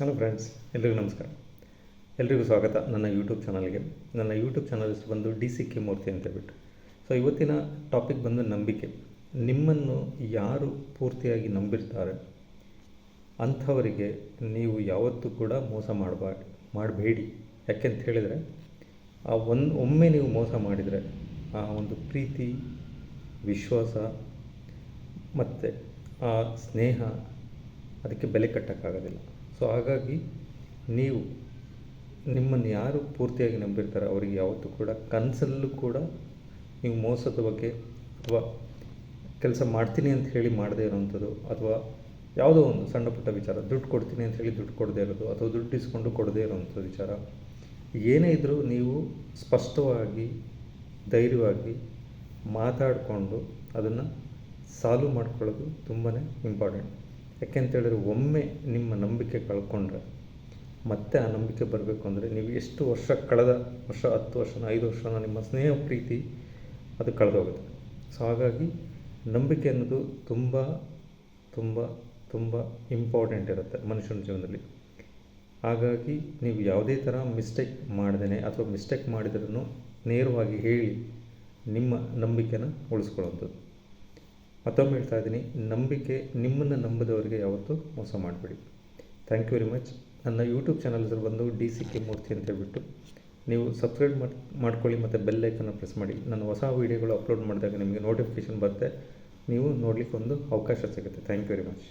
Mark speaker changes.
Speaker 1: Hello friends ಎಲ್ರಿಗೂ ನಮಸ್ಕಾರ. ಎಲ್ರಿಗೂ ಸ್ವಾಗತ ನನ್ನ ಯೂಟ್ಯೂಬ್ ಚಾನಲ್ಗೆ ನನ್ನ ಯೂಟ್ಯೂಬ್ ಚಾನಲ್ ಹೆಸರು ಬಂದು ಡಿ ಸಿ ಕೆ ಮೂರ್ತಿ ಅಂತ ಹೇಳ್ಬಿಟ್ಟು. ಸೊ ಇವತ್ತಿನ ಟಾಪಿಕ್ ಬಂದು ನಂಬಿಕೆ. ನಿಮ್ಮನ್ನು ಯಾರು ಪೂರ್ತಿಯಾಗಿ ನಂಬಿರ್ತಾರೆ? ಅಂಥವರಿಗೆ ನೀವು ಯಾವತ್ತೂ ಕೂಡ ಮೋಸ ಮಾಡಬಾರ್ದು ಮಾಡಬೇಡಿ. ಯಾಕೆಂತ ಹೇಳಿದರೆ, ಆ ಒಂದು ಒಮ್ಮೆ ನೀವು ಮೋಸ ಮಾಡಿದರೆ ಆ ಒಂದು ಪ್ರೀತಿ, ವಿಶ್ವಾಸ ಮತ್ತು ಆ ಸ್ನೇಹ ಅದಕ್ಕೆ ಬೆಲೆ ಕಟ್ಟೋಕ್ಕಾಗೋದಿಲ್ಲ. ಸೊ ಹಾಗಾಗಿ ನೀವು ನಿಮ್ಮನ್ನು ಯಾರು ಪೂರ್ತಿಯಾಗಿ ನಂಬಿರ್ತಾರೆ ಅವರಿಗೆ ಯಾವತ್ತೂ ಕೂಡ ಕನಸಲ್ಲೂ ಕೂಡ ನೀವು ಮೋಸದ ಬಗ್ಗೆ ಅಥವಾ ಕೆಲಸ ಮಾಡ್ತೀನಿ ಅಂತ ಹೇಳಿ ಮಾಡದೇ ಇರೋವಂಥದ್ದು ಅಥವಾ ಯಾವುದೋ ಒಂದು ಸಣ್ಣ ಪುಟ್ಟ ವಿಚಾರ, ದುಡ್ಡು ಕೊಡ್ತೀನಿ ಅಂತ ಹೇಳಿ ದುಡ್ಡು ಕೊಡದೇ ಇರೋದು ಅಥವಾ ದುಡ್ಡು ಇಸ್ಕೊಂಡು ಕೊಡದೇ ಇರೋವಂಥ ವಿಚಾರ, ಏನೇ ಇದ್ದರೂ ನೀವು ಸ್ಪಷ್ಟವಾಗಿ, ಧೈರ್ಯವಾಗಿ ಮಾತಾಡಿಕೊಂಡು ಅದನ್ನು ಸಾಲ್ವ್ ಮಾಡ್ಕೊಳ್ಳೋದು ತುಂಬಾ ಇಂಪಾರ್ಟೆಂಟ್ ಯಾಕೆಂತೇಳಿದ್ರೆ ಒಮ್ಮೆ ನಿಮ್ಮ ನಂಬಿಕೆ ಕಳ್ಕೊಂಡ್ರೆ, ಮತ್ತೆ ಆ ನಂಬಿಕೆ ಬರಬೇಕು ಅಂದರೆ ನೀವು ಎಷ್ಟು ವರ್ಷ ಕಳೆದ, ವರ್ಷ ಹತ್ತು ವರ್ಷನ ಐದು ವರ್ಷನ ನಿಮ್ಮ ಸ್ನೇಹ ಪ್ರೀತಿ ಅದು ಕಳೆದೋಗುತ್ತೆ. ಸೊ ಹಾಗಾಗಿ ನಂಬಿಕೆ ಅನ್ನೋದು ತುಂಬ ತುಂಬ ತುಂಬ ಇಂಪಾರ್ಟೆಂಟ್ ಇರುತ್ತೆ ಮನುಷ್ಯನ ಜೀವನದಲ್ಲಿ. ಹಾಗಾಗಿ ನೀವು ಯಾವುದೇ ಥರ ಮಿಸ್ಟೇಕ್ ಮಾಡ್ದೇ ಅಥವಾ ಮಿಸ್ಟೇಕ್ ಮಾಡಿದ್ರೂ ನೇರವಾಗಿ ಹೇಳಿ ನಿಮ್ಮ ನಂಬಿಕೆನ ಉಳಿಸ್ಕೊಳ್ಳೋವಂಥದ್ದು. ಮತ್ತೊಮ್ಮೆ ಹೇಳ್ತಾ ಇದ್ದೀನಿ, ನಂಬಿಕೆ ನಿಮ್ಮನ್ನು ನಂಬದವರಿಗೆ ಯಾವತ್ತೂ ಮೋಸ ಮಾಡಬೇಡಿ. ಥ್ಯಾಂಕ್ ಯು ವೆರಿ ಮಚ್ ನನ್ನ ಯೂಟ್ಯೂಬ್ ಚಾನಲ್ ಹೆಸರು ಬಂದು ಡಿ ಸಿ ಕೆ ಮೂರ್ತಿ ಅಂತ ಹೇಳ್ಬಿಟ್ಟು, ನೀವು ಸಬ್ಸ್ಕ್ರೈಬ್ ಮಾಡಿ, ಮಾಡ್ಕೊಳ್ಳಿ ಮತ್ತು ಬೆಲ್ ಐಕನ್ನು ಪ್ರೆಸ್ ಮಾಡಿ. ನಾನು ಹೊಸ ವೀಡಿಯೋಗಳು ಅಪ್ಲೋಡ್ ಮಾಡಿದಾಗ ನಿಮಗೆ ನೋಟಿಫಿಕೇಷನ್ ಬರುತ್ತೆ. ನೀವು ನೋಡಲಿಕ್ಕೆ ಒಂದು ಅವಕಾಶ ಸಿಗುತ್ತೆ. Thank you very much